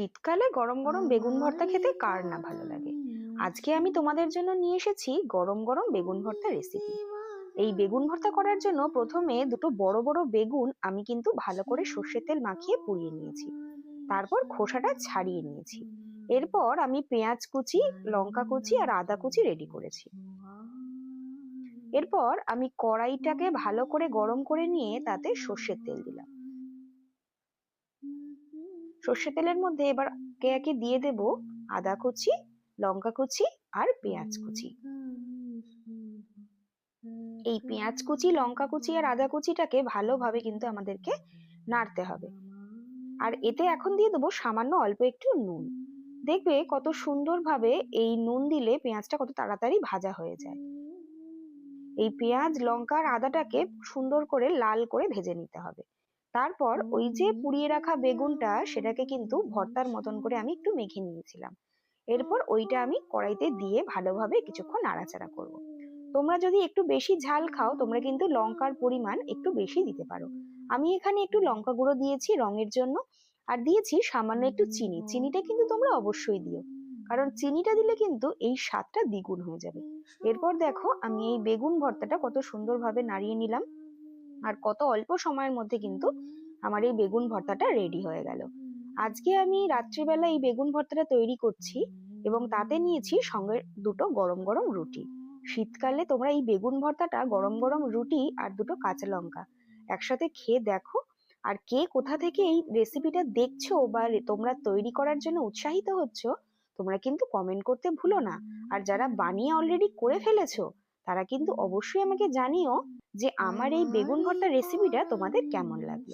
শীতকালে গরম গরম বেগুন ভর্তা খেতে কার না ভালো লাগে? আজকে আমি তোমাদের জন্য নিয়ে এসেছি গরম গরম বেগুন ভর্তা রেসিপি এই বেগুন ভর্তা করার জন্য প্রথমে দুটো বড় বড় বেগুন আমি কিন্তু ভালো করে সর্ষের তেল মাখিয়ে পুড়িয়ে নিয়েছি। তারপর খোসাটা ছাড়িয়ে নিয়েছি। এরপর আমি পেঁয়াজ কুচি, লঙ্কা কুচি আর আদা কুচি রেডি করেছি। এরপর আমি কড়াইটাকে ভালো করে গরম করে নিয়ে তাতে সর্ষের তেল দিলাম। সর্ষের তেলের মধ্যে এবার একে একে দিয়ে দেব আদা কুচি, লঙ্কা কুচি আর পেঁয়াজ কুচি। এই পেঁয়াজ কুচি, লঙ্কা কুচি আর আদা কুচিটাকে ভালোভাবে কিন্তু আমাদেরকে নাড়তে হবে। আর এতে এখন দিয়ে দেবো সামান্য অল্প একটু নুন। দেখবে কত সুন্দরভাবে এই নুন দিলে পেঁয়াজটা কত তাড়াতাড়ি ভাজা হয়ে যায়। এই পেঁয়াজ, লঙ্কা আর আদাটাকে সুন্দর করে লাল করে ভেজে নিতে হবে। তারপর ওই যে পুড়িয়ে রাখা বেগুনটা সেটাকে কিন্তু ভর্তার মতন করে আমি একটু মেখে নিয়েছিলাম। এরপর ওইটা আমি কড়াইতে দিয়ে ভালোভাবে কিছুক্ষণ নাড়াচাড়া করব। তোমরা যদি একটু বেশি ঝাল খাও তোমরা কিন্তু লঙ্কার পরিমাণ একটু বেশি দিতে পারো। আমি এখানে একটু লঙ্কা গুঁড়ো দিয়েছি রঙের জন্য আর দিয়েছি সামান্য একটু চিনি। চিনিটা কিন্তু তোমরা অবশ্যই দিও কারণ চিনিটা দিলে কিন্তু এই স্বাদটা দ্বিগুণ হয়ে যাবে। এরপর দেখো আমি এই বেগুন ভর্তাটা কত সুন্দরভাবে নাড়িয়ে নিলাম। আর কত অল্প সময়ের মধ্যে কিন্তু আমার এই বেগুন ভর্তাটা রেডি হয়ে গেল। আজকে আমি রাত্রিবেলা এই বেগুন ভর্তাটা তৈরি করছি এবং তাতে নিয়েছি সঙ্গে দুটো গরম গরম রুটি। শীতকালে তোমরা এই বেগুন ভর্তাটা গরম গরম রুটি আর দুটো কাঁচা লঙ্কা একসাথে খেয়ে দেখো আর কে কোথা থেকে এই রেসিপিটা দেখছ বা তোমরা তৈরি করার জন্য উৎসাহিত হচ্ছ তোমরা কিন্তু কমেন্ট করতে ভুলো না। আর যারা বানিয়ে অলরেডি করে ফেলেছো তারা কিন্তু অবশ্যই আমাকে জানিও যে আমার এই বেগুন ভর্তা রেসিপিটা তোমাদের কেমন লাগল?